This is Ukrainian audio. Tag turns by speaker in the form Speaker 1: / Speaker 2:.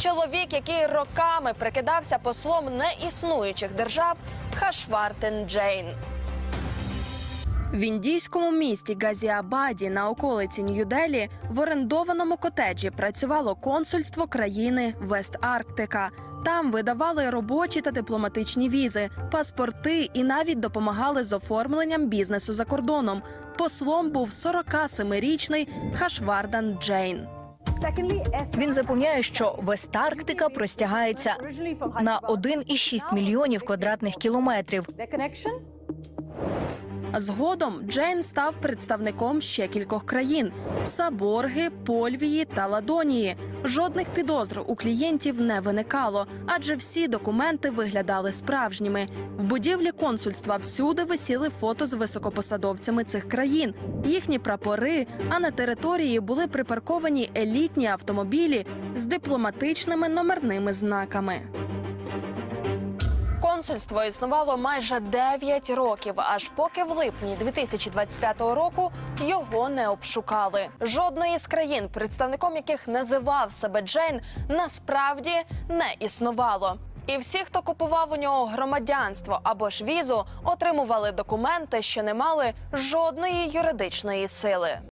Speaker 1: Чоловік, який роками прикидався послом неіснуючих держав, Хашвартен Джейн. В індійському місті Газіабаді на околиці Нью-Делі в орендованому котеджі працювало консульство країни Вест-Арктика. Там видавали робочі та дипломатичні візи, паспорти і навіть допомагали з оформленням бізнесу за кордоном. Послом був 47-річний Хашвардан Джейн.
Speaker 2: Він запевняє, що Вестарктика простягається на 1,6 мільйонів квадратних кілометрів.
Speaker 1: Згодом Джейн став представником ще кількох країн: Саборги, Польвії та Ладонії. Жодних підозр у клієнтів не виникало, адже всі документи виглядали справжніми. В будівлі консульства всюди висіли фото з високопосадовцями цих країн, їхні прапори. А на території були припарковані елітні автомобілі з дипломатичними номерними знаками. Консульство існувало майже 9 років, аж поки в липні 2025 року його не обшукали. Жодної з країн, представником яких називав себе Джейн, насправді не існувало. І всі, хто купував у нього громадянство або ж візу, отримували документи, що не мали жодної юридичної сили.